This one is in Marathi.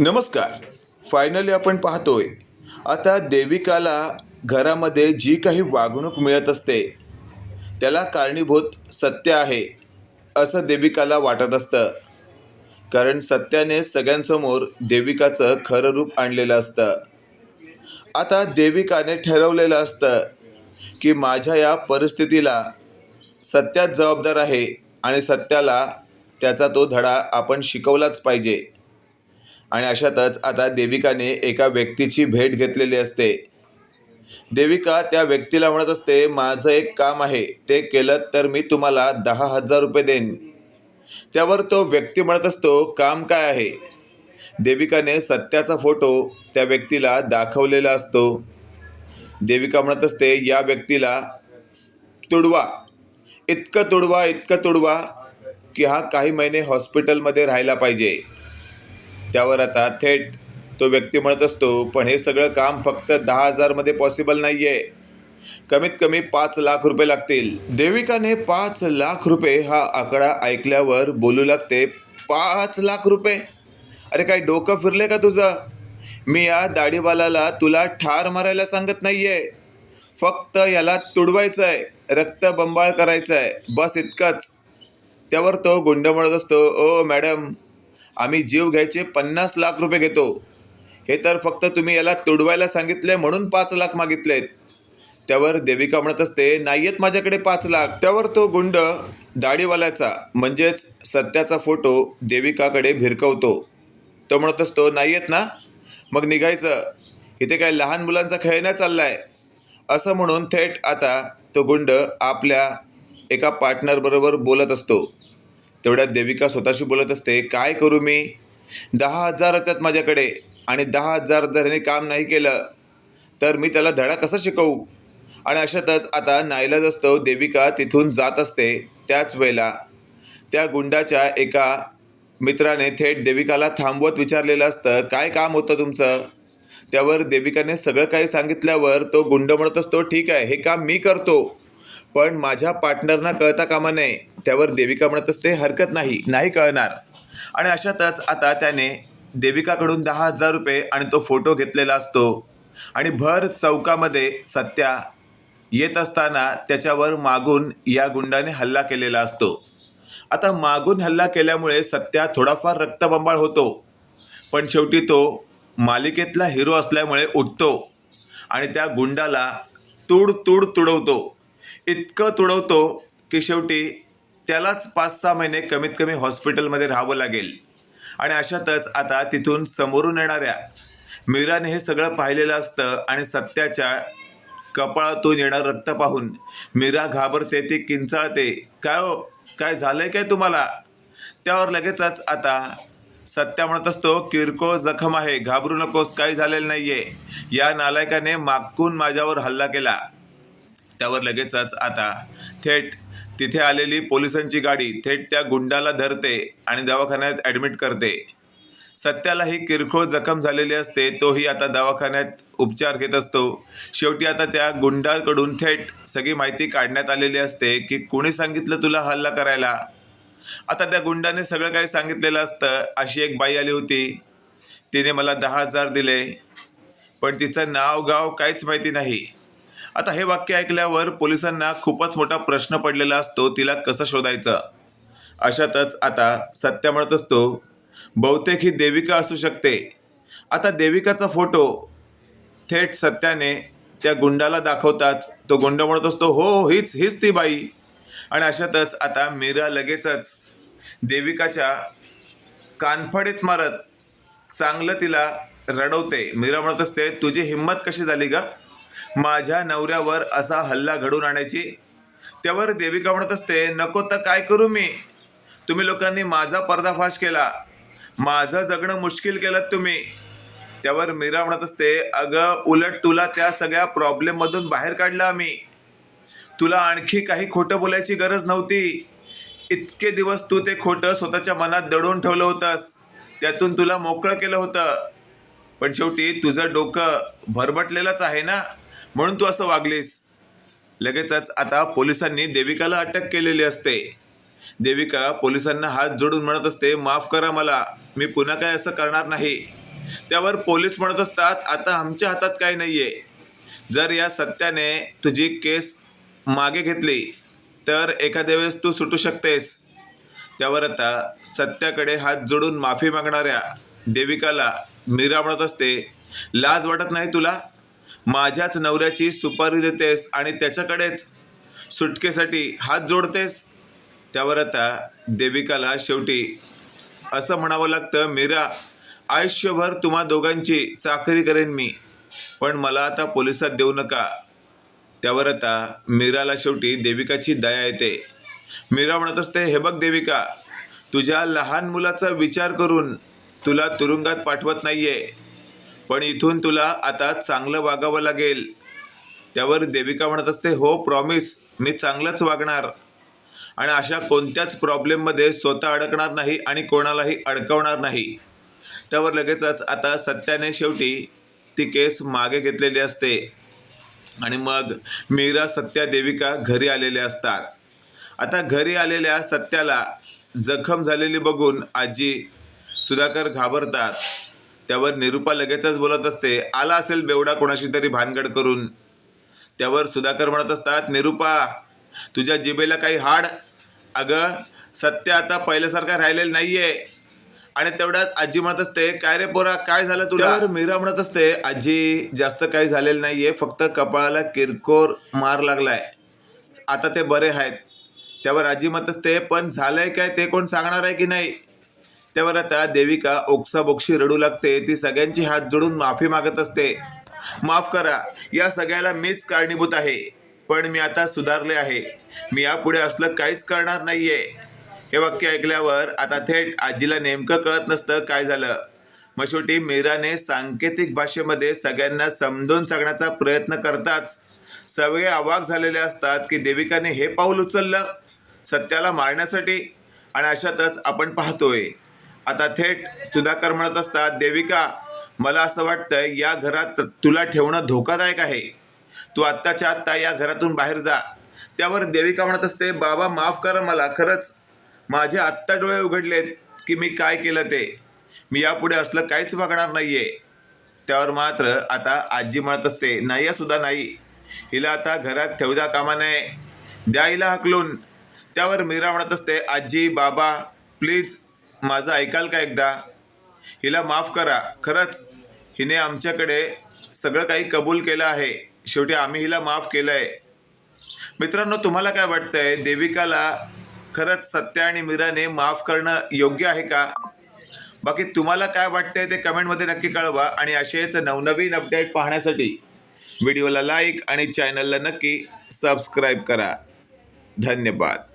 नमस्कार. फायनली आपण पाहतोय. आता देविकाला घरामध्ये जी काही वागणूक मिळत असते त्याला कारणीभूत सत्य आहे असं देविकाला वाटत असतं. कारण सत्याने सगळ्यांसमोर देविकाचं खरं रूप आणलेलं असतं. आता देविकाने ठरवलेलं असतं की माझ्या या परिस्थितीला सत्याच जबाबदार आहे आणि सत्याला त्याचा तो धडा आपण शिकवलाच पाहिजे. आणि अशातच आता देविकाने एका व्यक्तीची भेट घेतलेली असते. देविका त्या व्यक्तीला म्हणत असते माझं एक काम आहे ते केलं तर मी तुम्हाला दहा हजार रुपये देईन. त्यावर तो व्यक्ती म्हणत असतो काम काय आहे? देविकाने सत्याचा फोटो त्या व्यक्तीला दाखवलेला असतो. देविका म्हणत असते या व्यक्तीला तुडवा. इतकं तुडवा इतकं तुडवा की हा काही महिने हॉस्पिटलमध्ये राहायला पाहिजे. त्यावर आता थेट तो व्यक्ती म्हणत असतो पण हे सगळं काम फक्त दहा हजारमध्ये पॉसिबल नाही आहे कमीत कमी पाच लाख रुपये लागतील. देविकाने पाच लाख रुपये हा आकडा ऐकल्यावर बोलू लागते पाच लाख रुपये? अरे काय डोकं फिरले का तुझं? मी या दाढीवालाला तुला ठार मारायला सांगत नाही आहे फक्त याला तुडवायचं आहे रक्त बंबाळ करायचं आहे बस इतकंच. त्यावर तो गुंड म्हणत असतो ओ मॅडम आम्ही जीव घ्यायचे पन्नास लाख रुपये घेतो. हे तर फक्त तुम्ही याला तुडवायला सांगितले म्हणून पाच लाख मागितलेत. त्यावर देविका म्हणत असते नाही आहेत माझ्याकडे पाच लाख. त्यावर तो गुंड दाढीवाल्याचा म्हणजेच सत्याचा फोटो देविकाकडे भिरकवतो. तो म्हणत असतो नाही आहेत ना? मग निघायचं. इथे काय लहान मुलांचा खेळ नाही चाललाय? असं म्हणून थेट आता तो गुंड आपल्या एका पार्टनरबरोबर बोलत असतो. तेवढ्यात देविका स्वतःशी बोलत असते काय करू मी? दहा हजार असतात माझ्याकडे आणि दहा हजार जर ह्याने काम नाही केलं तर मी त्याला धडा कसा शिकवू? आणि अशातच आता नाईलाज असतो देविका तिथून जात असते त्याच वेळेला. त्या गुंडाच्या एका मित्राने थेट देविकाला थांबवत विचारलेलं असतं काय काम होतं तुमचं? त्यावर देविकाने सगळं काही सांगितल्यावर तो गुंड म्हणत असतो ठीक आहे हे काम मी करतो पण माझ्या पार्टनरना कळता कामा नये. त्यावर देविका म्हणत असते हरकत नाही नाही कळणार. आणि अशातच आता त्याने देविकाकडून दहा हजार रुपये आणि तो फोटो घेतलेला असतो. आणि भर चौकामध्ये सत्या येत असताना त्याच्यावर मागून या गुंडाने हल्ला केलेला असतो. आता मागून हल्ला केल्यामुळे सत्या थोडाफार रक्तबंबाळ होतो. पण शेवटी तो मालिकेतला हिरो असल्यामुळे उठतो आणि त्या गुंडाला तुड तुड तुडवतो. इतकं तुडवतो की शेवटी त्यालाच पाच सहा महिने कमीत कमी हॉस्पिटलमध्ये राहावं लागेल. आणि अशातच आता तिथून समोरून येणाऱ्या मीराने हे सगळं पाहिलेलं असतं आणि सत्याच्या कपाळातून येणार रक्त पाहून मीरा घाबरते ती किंचाळते. काय हो? काय झालंय काय तुम्हाला? त्यावर लगेचच आता सत्या म्हणत असतो किरकोळ जखम आहे घाबरू नकोस काही झालेलं नाहीये. या नालायकाने मागून माझ्यावर हल्ला केला. त्यावर लगेचच आता थेट तिथे आलेली पोलिसांची गाडी थेट त्या गुंडाला धरते आणि दवाखान्यात ॲडमिट करते. सत्यालाही किरकोळ जखम झालेली असते तोही आता दवाखान्यात उपचार घेत असतो. शेवटी आता त्या गुंडाकडून थेट सगळी माहिती काढण्यात आलेली असते की कुणी सांगितलं तुला हल्ला करायला? आता त्या गुंडाने सगळं काही सांगितलेलं असतं अशी एक बाई आली होती. तिने मला दहा हजार दिले पण तिचं नाव गाव काहीच माहिती नाही. आता हे वाक्य ऐकल्यावर पोलिसांना खूपच मोठा प्रश्न पडलेला असतो तिला कसं शोधायचं? अशातच आता सत्य म्हणत असतो बहुतेक ही देविका असू शकते. आता देविकाचा फोटो थेट सत्याने त्या गुंडाला दाखवताच तो गुंड म्हणत असतो हो हीच हीच ती बाई. आणि अशातच आता मीरा लगेचच देविकाच्या कानफडीत मारत चांगलं तिला रडवते. मीरा म्हणत असते तुझी हिंमत कशी झाली ग? माझ्या नवऱ्यावर असा हल्ला घडून आणायची? त्यावर देविका म्हणत असते नको तर काय करू मी? तुम्ही लोकांनी माझा पर्दाफाश केला. माझं जगणं मुश्किल केलं तुम्ही. त्यावर मीरा म्हणत असते अगं उलट तुला त्या सगळ्या प्रॉब्लेममधून बाहेर काढलं आम्ही. तुला आणखी काही खोटं बोलायची गरज नव्हती. इतके दिवस तू ते खोटं स्वतःच्या मनात दडवून ठेवलं होतंस. त्यातून तुला मोकळं केलं होतं. पण शेवटी तुझं डोकं भरबटलेलंच आहे ना? म्हणून तू असं वागलीस? लगेचच आता पोलिसांनी देविकाला अटक केलेली असते. देविका पोलिसांना हात जोडून म्हणत असते माफ करा मला मी पुन्हा काय असं करणार नाही. त्यावर पोलीस म्हणत असतात आता आमच्या हातात काही नाही आहे जर या सत्याने तुझी केस मागे घेतली तर एखाद्या वेळेस तू सुटू शकतेस. त्यावर आता सत्याकडे हात जोडून माफी मागणाऱ्या देविकाला मीरा म्हणत असते लाज वाटत नाही तुला? माझ्याच नवऱ्याची सुपारी देतेस आणि त्याच्याकडेच सुटकेसाठी हात जोडतेस? त्यावर आता देविकाला शेवटी असं म्हणावं लागतं मीरा आयुष्यभर तुम्हा दोघांची चाकरी करेन मी पण मला आता पोलिसात देऊ नका. त्यावर आता मीराला शेवटी देविकाची दया येते. मीरा म्हणत असते हे बघ देविका तुझ्या लहान मुलाचा विचार करून तुला तुरुंगात पाठवत नाहीये. पण इथून तुला आता चांगलं वागावं लागेल. त्यावर देविका म्हणत असते हो प्रॉमिस मी चांगलंच वागणार. आणि अशा कोणत्याच प्रॉब्लेममध्ये स्वतः अडकणार नाही आणि कोणालाही अडकवणार नाही. त्यावर लगेचच आता सत्याने शेवटी ती केस मागे घेतलेली असते. आणि मग मीरा सत्या देविका घरी आलेल्या असतात. आता घरी आलेल्या सत्याला जखम झालेली बघून आजी सुधाकर घाबरतात. त्यावर निरुपा लगेचच बोलत असते आला असेल बेवडा कोणाशी तरी भानगड करून. त्यावर सुधाकर म्हणत असतात निरुपा तुझ्या जिबेला काही हाड? अगं सत्य आता पहिल्यासारखा राहिलेलं नाहीये. आणि तेवढ्यात आजी म्हणत असते काय रे पोरा काय झालं तुला? मीरा म्हणत असते आजी जास्त काही झालेलं नाहीये फक्त कपाळाला किरकोर मार लागलाय. आता ते बरे आहेत. त्यावर आजी म्हणत असते पण झालंय काय? ते कोण सांगणार आहे की नाही? त्यावर आता देविका ओक्साबोक्षी रडू लागते. ती सगळ्यांची हात जोडून माफी मागत असते. माफ करा या सगळ्याला मीच कारणीभूत आहे. पण मी आता सुधारले आहे. मी यापुढे असलं काहीच करणार नाहीये. हे वाक्य ऐकल्यावर आता थेट आजीला नेमकं कळत नसतं काय झालं. मग शेवटी मीराने सांकेतिक भाषेमध्ये सगळ्यांना समजून सांगण्याचा प्रयत्न करताच सगळे अवाक झालेले असतात की देविकाने हे पाऊल उचललं सत्याला मारण्यासाठी. आणि अशातच आपण पाहतोय. आता थेट सुधाकर म्हणत असतात देविका मला असं वाटतं या घरात तुला ठेवणं धोकादायक आहे. तू आत्ताच्या आत्ता या घरातून बाहेर जा. त्यावर देविका म्हणत असते बाबा माफ करा मला खरंच माझे आत्ता डोळे उघडलेत की मी काय केलं ते. मी यापुढे असलं काहीच बघणार नाहीये. त्यावर मात्र आता आजी म्हणत असते नाही सुद्धा नाही. हिला आता घरात ठेवता कामा नये. द्या हिला हकलून. त्यावर मीरा म्हणत असते आजी बाबा प्लीज माझं ऐकाल का एकदा? हिला माफ करा. खरंच हिने आमच्याकडे सगळं काही कबूल केलं आहे. शेवटी आम्ही हिला माफ केलं आहे मित्रांनो तुम्हाला काय वाटतंय? देविकाला खरंच सत्य आणि मीराने माफ करणं योग्य आहे का? बाकी तुम्हाला काय वाटतंय ते कमेंटमध्ये नक्की कळवा आणि असेच नवनवीन अपडेट पाहण्यासाठी व्हिडिओला लाईक आणि चॅनलला नक्की सबस्क्राईब करा. धन्यवाद.